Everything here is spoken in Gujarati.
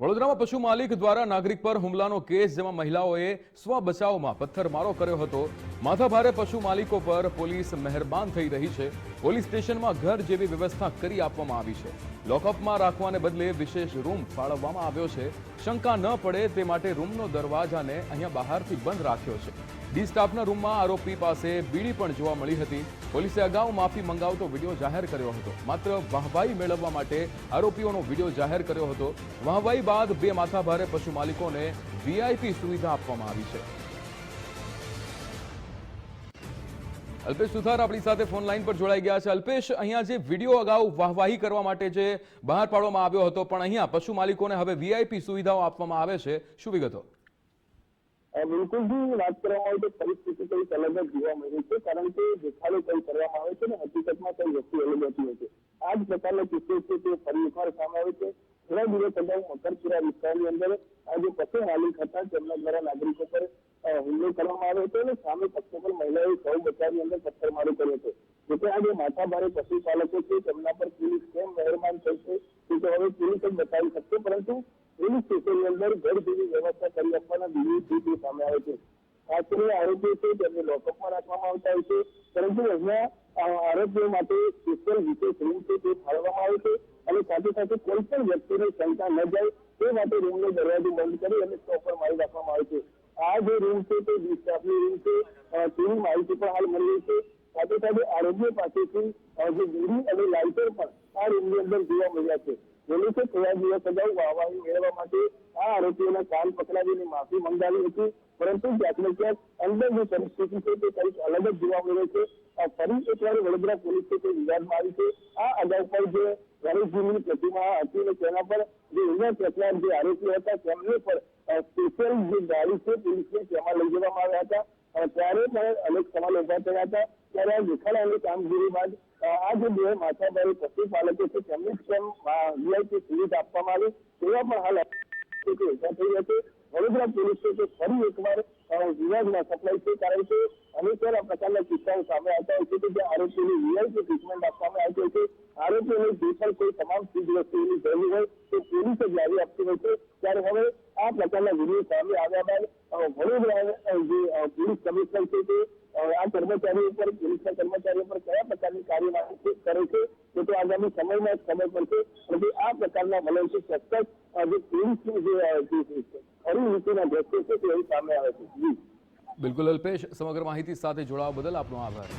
વડોદરામાં પશુ માલિક દ્વારા નાગરિક પર હુમલાનો કેસ, જેમાં મહિલાઓએ સ્વ બચાવમાં પથ્થરમારો કર્યો હતો. માથાભારે પશુ માલિકો પર પોલીસ મહેરબાન થઈ રહી છે. પોલીસ સ્ટેશનમાં ઘર જેવી વ્યવસ્થા કરી આપવામાં આવી છે. લોકઅપમાં રાખવાને બદલે વિશેષ રૂમ ફાળવવામાં આવ્યો છે. શંકા ન પડે તે માટે રૂમનો દરવાજાને અહીંયા બહારથી બંધ રાખ્યો છે. ડી સ્ટાફના રૂમમાં આરોપી પાસે બીડી પણ જોવા મળી હતી. પોલીસે અગાઉ માફી મંગાવતો વીડિયો જાહેર કર્યો હતો. માત્ર વાહવાઈ મેળવવા માટે આરોપીઓનો વીડિયો જાહેર કર્યો હતો. વાહવાઈ બાદ બે માથાભારે પશુ માલિકોને વીઆઈપી સુવિધા આપવામાં આવી છે. અલ્પેશ સુથાર આપણી સાથે ફોન લાઈન પર જોડાઈ ગયા છે. અલ્પેશ, અહીંયા જે વીડિયો અગાઉ વાહવાહી કરવા માટે જે બહાર પાડવામાં આવ્યો હતો, પણ અહીંયા પશુ માલિકોને હવે વીઆઈપી સુવિધાઓ આપવામાં આવે છે. શું વિગતો? અ, બિલકુલથી વાત કરવામાં આવે તો પરિસ્થિતિ કંઈક અલગ જ જોવા મળી છે કારણ કે દેખાડો કંઈ કરવામાં આવે છે ને હકીકતમાં કઈ વસ્તુ અલગ હતી. હોય છે આ જ પ્રકારનો કિસ્સો છે તે ફરી એકવાર સામે આવે છે. થોડા દિવસ અગાઉ મકરપુરા વિસ્તારની અંદર આ જે પશુ માલિક હતા તેમના દ્વારા નાગરિકો પર હુમલો કરવામાં આવ્યો હતો અને સામે પક્ષો પર મહિલાઓએ સૌ બચાવની અંદર પથ્થરમારો કર્યો હતો. જોકે આ જે માથાભારે પશુપાલકો છે તેમના પર પોલીસ કેમ મહેરબાન થશે તે તો હવે પોલીસ જ બતાવી શકશે પરંતુ પોલીસ સ્ટેશનની અંદર ઘર જેવી વ્યવસ્થા કરી આપવાના છે સામે આવે છે. ખાસ કરીને આરોપીઓ છે તેમને લોકઅપમાં રાખવામાં આવતા હોય છે. પરંતુ અહીંયા આરોપીઓ માટે સ્પેશિયલ વિશેષ રૂમ છે તે ફાળવવામાં આવે છે અને સાથે સાથે કોઈ પણ વ્યક્તિને શંકા ન જાય તે માટે રૂમનો દરવાજો બંધ કરી અને સ્ટોપર મારી રાખવામાં આવે છે. આ જે રૂમ છે તે સ્ટાફની રૂમ છે. તેની માહિતી પણ હાલ મળી રહી છે. સાથે સાથે આરોગ્ય પાસેથી જે બીડી અને લાઇટર પણ આ રૂમની અંદર જોવા મળ્યા છે. પોલીસે થોડા દિવસ અગાઉ વાહવાહી મેળવવા માટે આ આરોપીઓના કાન પકડાવીને માફી મંગાવી હતી, પરંતુ ક્યાંક ને ક્યાંક અંદર જે પરિસ્થિતિ છે તે કંઈક અલગ જ જોવા મળે છે. ફરી એકવાર વડોદરા પોલીસ છે તે વિવાદમાં આવી છે. આ અગાઉ પણ જે ગણેશજીની પ્રતિમા હતી અને તેના પર જે ઇન્ડિયન પ્રકાર જે આરોપીઓ હતા, તેમને પર સ્પેશિયલ જે ગાડી છે, પોલીસને તેમાં લઈ જવામાં આવ્યા હતા. ત્યારે પણ અનેક સવાલ ઊભા થયા હતા. ત્યારે દેખાડાની કામગીરી બાદ આ જે બે માથાભારે પશુપાલકો છે, તેમને કેમ વીઆઈપી સુવિધા આપવામાં આવી. તેવા પણ હાલ ઊભા થઈ છે. વડોદરા પોલીસે કે ફરી એકવાર વિવાદમાં સપ્લાય છે કારણ કે અનેકવાર પ્રકારના કિસ્સાઓ સામે આવતા હોય છે કે જે આરોપીઓને વીઆઈપી ટ્રીટમેન્ટ આપવામાં આવતી હોય છે. આરોપીઓને જે પણ કોઈ તમામ ચીજ વસ્તુઓની જરૂર હોય, તો પોલીસ જ લાવી આપતી હોય છે. ત્યારે હવે આ પ્રકારના વીડિયો સામે આવ્યા બાદ વડોદરા જે પોલીસ કમિશનર છે તે આ કર્મચારીઓ ઉપર પોલીસના કર્મચારીઓ પર કયા પ્રકારની કાર્યવાહી કરે છે તે તો આગામી સમયમાં ખબર પડશે. પરંતુ આ પ્રકારના વલણથી ચોક્કસ જે પોલીસની જે ખરી નીતિના દ્રશ્યો છે, તે સામે આવે છે. બિલકુલ અલ્પેશ, સમગ્ર માહિતી સાથે જોડાવા બદલ આપનો આભાર.